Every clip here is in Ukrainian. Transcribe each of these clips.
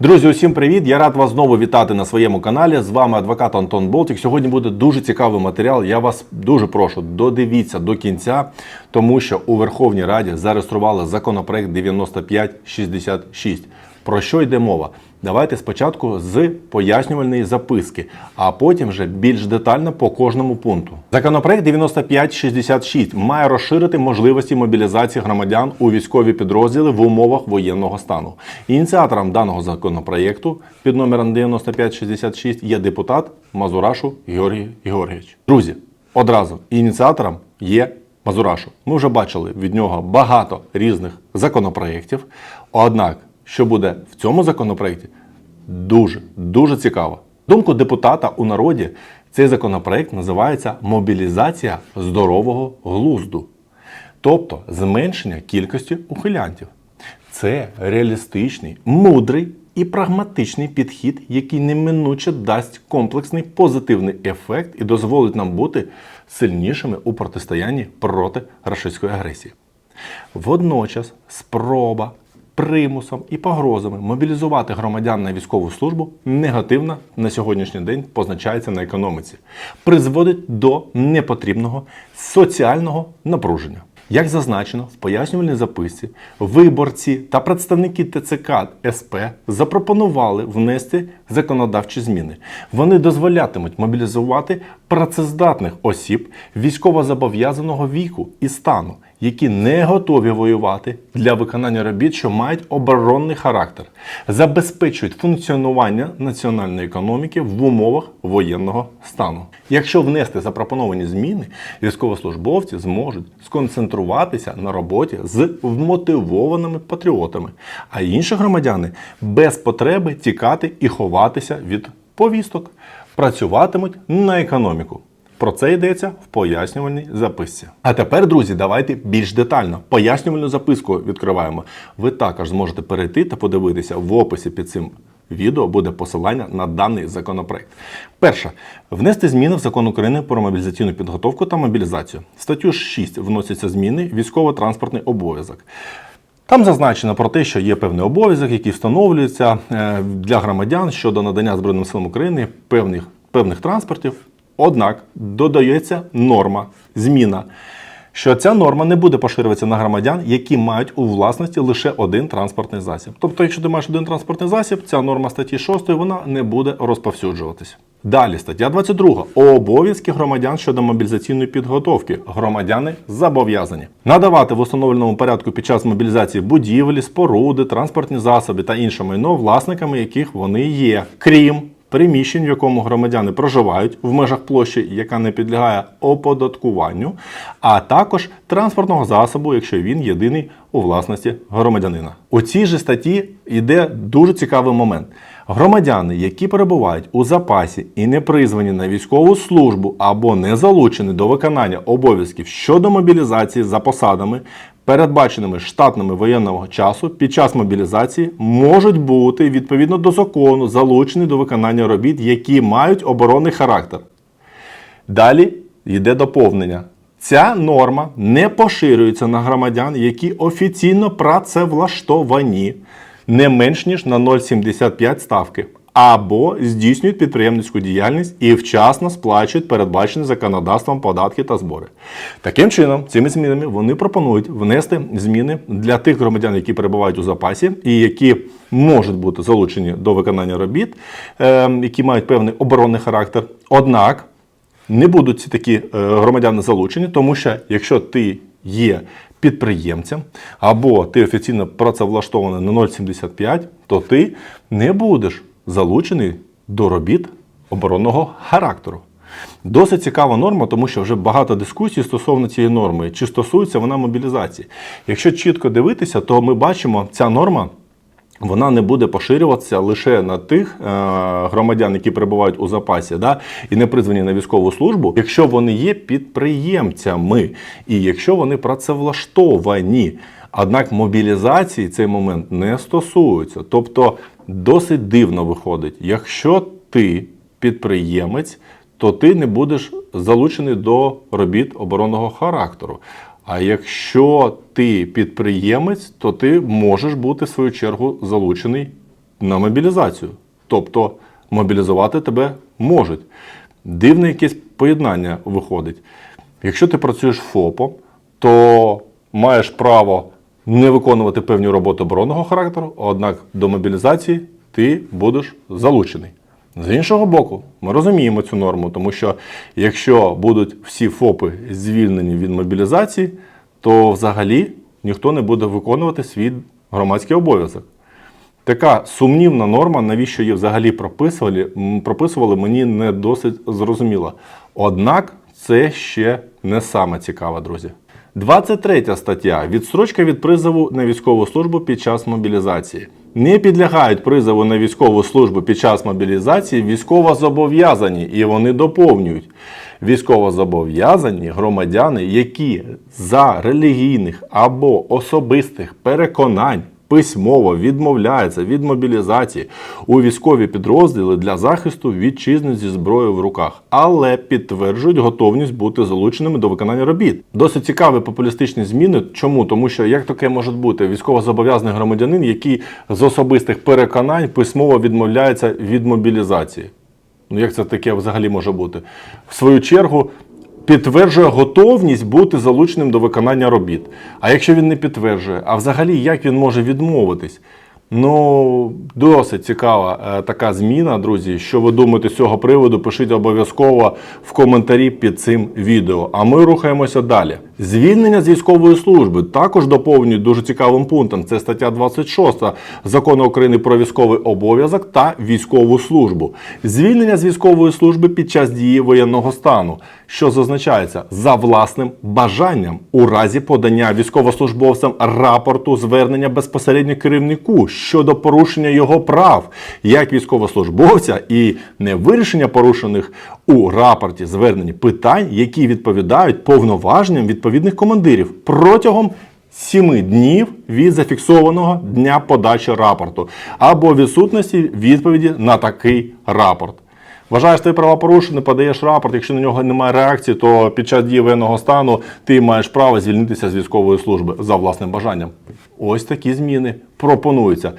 Друзі, усім привіт! Я рад вас знову вітати на своєму каналі. З вами адвокат Антон Болтік. Сьогодні буде дуже цікавий матеріал. Я вас дуже прошу, додивіться до кінця, тому що у Верховній Раді зареєстрували законопроект 9566. Про що йде мова? Давайте спочатку з пояснювальної записки, а потім вже більш детально по кожному пункту. Законопроект 9566 має розширити можливості мобілізації громадян у військові підрозділи в умовах воєнного стану. Ініціатором даного законопроекту під номером 9566 є депутат Мазурашу Георгій Георгійович. Друзі, одразу ініціатором є Мазурашу. Ми вже бачили від нього багато різних законопроєктів. Однак, що буде в цьому законопроєкті, дуже дуже цікаво. Думку депутата у народі, цей законопроект називається мобілізація здорового глузду, тобто зменшення кількості ухилянтів. Це реалістичний, мудрий і прагматичний підхід, який неминуче дасть комплексний позитивний ефект і дозволить нам бути сильнішими у протистоянні проти рашистської агресії. Водночас спроба примусом і погрозами мобілізувати громадян на військову службу негативно на сьогоднішній день позначається на економіці, призводить до непотрібного соціального напруження. Як зазначено в пояснювальній записці, виборці та представники ТЦК СП запропонували внести законодавчі зміни. Вони дозволятимуть мобілізувати працездатних осіб військовозобов'язаного віку і стану, які не готові воювати для виконання робіт, що мають оборонний характер, забезпечують функціонування національної економіки в умовах воєнного стану. Якщо внести запропоновані зміни, військовослужбовці зможуть сконцентруватися на роботі з вмотивованими патріотами, а інші громадяни без потреби тікати і ховатися від повісток, працюватимуть на економіку. Про це йдеться в пояснювальній записці. А тепер, друзі, давайте більш детально. Пояснювальну записку відкриваємо. Ви також зможете перейти та подивитися в описі під цим відео буде посилання на даний законопроект. Перше. Внести зміни в закон України про мобілізаційну підготовку та мобілізацію. В статтю 6 вносяться зміни військово-транспортний обов'язок. Там зазначено про те, що є певний обов'язок, який встановлюється е, для громадян щодо надання Збройним силам України певних, певних транспортів. Однак додається норма, зміна, що ця норма не буде поширюватися на громадян, які мають у власності лише один транспортний засіб. Тобто, якщо ти маєш один транспортний засіб, ця норма статті 6 вона не буде розповсюджуватися. Далі стаття 22. Обов'язки громадян щодо мобілізаційної підготовки. Громадяни зобов'язані надавати в установленому порядку під час мобілізації будівлі, споруди, транспортні засоби та інше майно, власниками яких вони є, крім приміщень, в якому громадяни проживають в межах площі, яка не підлягає оподаткуванню, а також транспортного засобу, якщо він єдиний у власності громадянина. У цій же статті йде дуже цікавий момент. Громадяни, які перебувають у запасі і не призвані на військову службу або не залучені до виконання обов'язків щодо мобілізації за посадами, передбаченими штатними воєнного часу під час мобілізації, можуть бути відповідно до закону залучені до виконання робіт, які мають оборонний характер. Далі йде доповнення. Ця норма не поширюється на громадян, які офіційно працевлаштовані не менш ніж на 0,75 ставки, або здійснюють підприємницьку діяльність і вчасно сплачують передбачені законодавством податки та збори. Таким чином, цими змінами вони пропонують внести зміни для тих громадян, які перебувають у запасі і які можуть бути залучені до виконання робіт, е, які мають певний оборонний характер. Однак не будуть ці такі е, громадяни залучені, тому що якщо ти є підприємцем або ти офіційно працевлаштований на 0,75, то ти не будеш залучений до робіт оборонного характеру. Досить цікава норма, тому що вже багато дискусій стосовно цієї норми, чи стосується вона мобілізації. Якщо чітко дивитися, то ми бачимо, ця норма вона не буде поширюватися лише на тих е, громадян, які перебувають у запасі, да, і не призвані на військову службу, якщо вони є підприємцями і якщо вони працевлаштовані. Однак мобілізації цей момент не стосується. Тобто досить дивно виходить, якщо ти підприємець, то ти не будеш залучений до робіт оборонного характеру. А якщо ти підприємець, то ти можеш бути в свою чергу залучений на мобілізацію. Тобто мобілізувати тебе можуть. Дивне якесь поєднання виходить. Якщо ти працюєш ФОПом, то маєш право не виконувати певні роботи оборонного характеру, однак до мобілізації ти будеш залучений. З іншого боку, ми розуміємо цю норму, тому що якщо будуть всі ФОПи звільнені від мобілізації, то взагалі ніхто не буде виконувати свій громадський обов'язок. Така сумнівна норма, навіщо її взагалі прописували, прописували, мені не досить зрозуміло. Однак це ще не саме цікаве, друзі. 23 стаття. Відстрочка від призову на військову службу під час мобілізації. Не підлягають призову на військову службу під час мобілізації військовозобов'язані, і вони доповнюють. Військовозобов'язані громадяни, які за релігійних або особистих переконань письмово відмовляються від мобілізації у військові підрозділи для захисту вітчизни зі зброєю в руках, але підтверджують готовність бути залученими до виконання робіт. Досить цікаві популістичні зміни. Чому? Тому що як таке може бути військовозобов'язаний громадянин, який з особистих переконань письмово відмовляється від мобілізації. Ну як це таке взагалі може бути? В свою чергу підтверджує готовність бути залученим до виконання робіт. А якщо він не підтверджує, а взагалі як він може відмовитись? Ну, досить цікава е, така зміна, друзі. Що ви думаєте з цього приводу? Пишіть обов'язково в коментарі під цим відео. А ми рухаємося далі. Звільнення з військової служби також доповнюють дуже цікавим пунктом. Це стаття 26 закону України про військовий обов'язок та військову службу. Звільнення з військової служби під час дії воєнного стану, що зазначається за власним бажанням у разі подання військовослужбовцям рапорту звернення безпосередньо керівнику щодо порушення його прав як військовослужбовця і невирішення порушених у рапорті звернень питань, які відповідають повноваженням відповідних командирів протягом сіми днів від зафіксованого дня подачі рапорту або відсутності відповіді на такий рапорт. Вважаєш, ти права порушені, подаєш рапорт. Якщо на нього немає реакції, то під час дії воєнного стану ти маєш право звільнитися з військової служби за власним бажанням. Ось такі зміни пропонуються.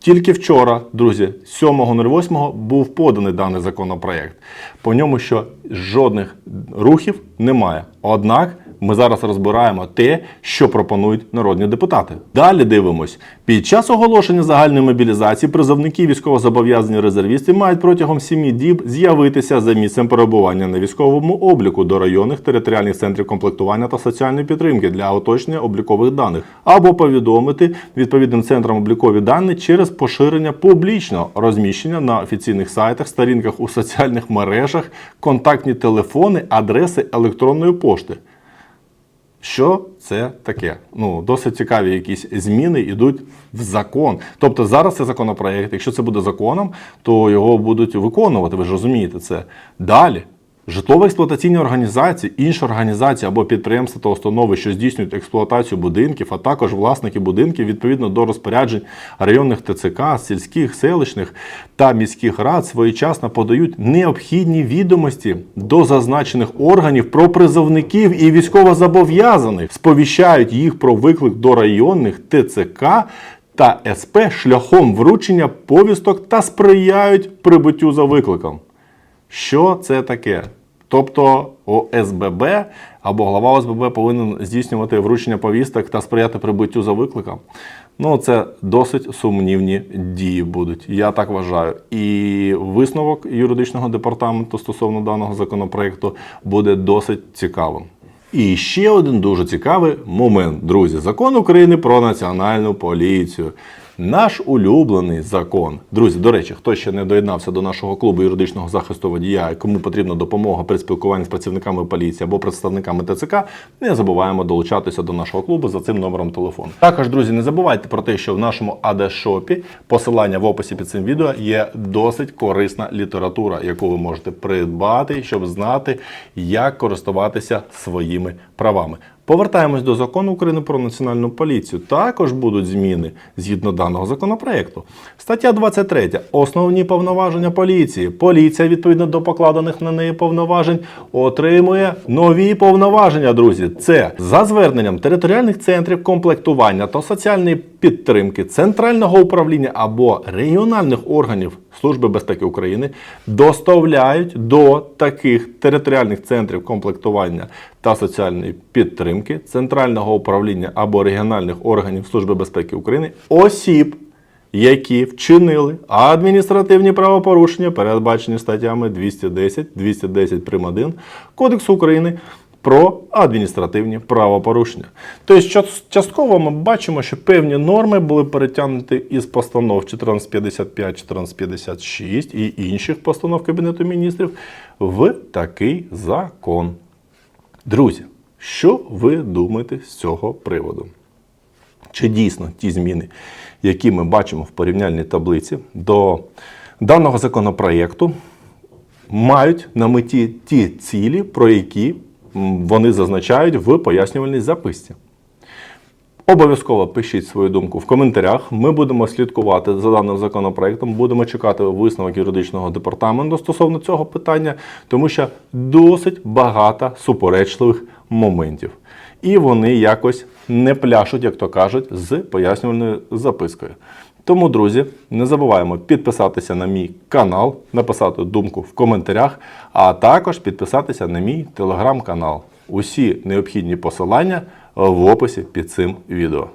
Тільки вчора, друзі, 7.08 був поданий даний законопроект. По ньому що жодних рухів немає. Однак ми зараз розбираємо те, що пропонують народні депутати. Далі дивимось. Під час оголошення загальної мобілізації призовники військовозобов'язані резервісти мають протягом 7 діб з'явитися за місцем перебування на військовому обліку до районних територіальних центрів комплектування та соціальної підтримки для уточнення облікових даних або повідомити відповідним центрам облікові дані через поширення публічного розміщення на офіційних сайтах, сторінках у соціальних мережах, контактні телефони, адреси електронної пошти. Що це таке? Ну, досить цікаві якісь зміни йдуть в закон. Тобто зараз це законопроект. Якщо це буде законом, то його будуть виконувати. Ви ж розумієте це. Далі. Житлово-експлуатаційні організації, інші організації або підприємства та установи, що здійснюють експлуатацію будинків, а також власники будинків відповідно до розпоряджень районних ТЦК, сільських, селищних та міських рад своєчасно подають необхідні відомості до зазначених органів про призовників і військовозобов'язаних, сповіщають їх про виклик до районних ТЦК та СП шляхом вручення повісток та сприяють прибуттю за викликом. Що це таке? Тобто ОСББ або глава ОСББ повинен здійснювати вручення повісток та сприяти прибуттю за викликом. Ну, це досить сумнівні дії будуть, я так вважаю. І висновок юридичного департаменту стосовно даного законопроекту буде досить цікавим. І ще один дуже цікавий момент, друзі. Закон України про національну поліцію. Наш улюблений закон. Друзі, до речі, хто ще не доєднався до нашого клубу юридичного захисту водія, кому потрібна допомога при спілкуванні з працівниками поліції або представниками ТЦК, не забуваємо долучатися до нашого клубу за цим номером телефону. Також, друзі, не забувайте про те, що в нашому АД-шопі, посилання в описі під цим відео, є досить корисна література, яку ви можете придбати, щоб знати, як користуватися своїми правами. Повертаємось до закону України про національну поліцію. Також будуть зміни згідно даного законопроекту. Стаття 23. Основні повноваження поліції. Поліція, відповідно до покладених на неї повноважень, отримує нові повноваження, друзі. Це за зверненням територіальних центрів комплектування та соціальної підтримки центрального управління або регіональних органів Служби безпеки України доставляють до таких територіальних центрів комплектування та соціальної підтримки центрального управління або регіональних органів Служби безпеки України осіб, які вчинили адміністративні правопорушення, передбачені статтями 210, 210 прим. 1 Кодексу України про адміністративні правопорушення. Тобто, частково ми бачимо, що певні норми були перетягнуті із постанов 1455, 1456 і інших постанов Кабінету міністрів в такий закон. Друзі, що ви думаєте з цього приводу? Чи дійсно ті зміни, які ми бачимо в порівняльній таблиці до даного законопроєкту, мають на меті ті цілі, про які вони зазначають в пояснювальній записці? Обов'язково пишіть свою думку в коментарях. Ми будемо слідкувати за даним законопроектом, будемо чекати висновок юридичного департаменту стосовно цього питання, тому що досить багато суперечливих моментів. І вони якось не пляшуть, як то кажуть, з пояснювальною запискою. Тому, друзі, не забуваємо підписатися на мій канал, написати думку в коментарях, а також підписатися на мій телеграм-канал. Усі необхідні посилання в описі під цим відео.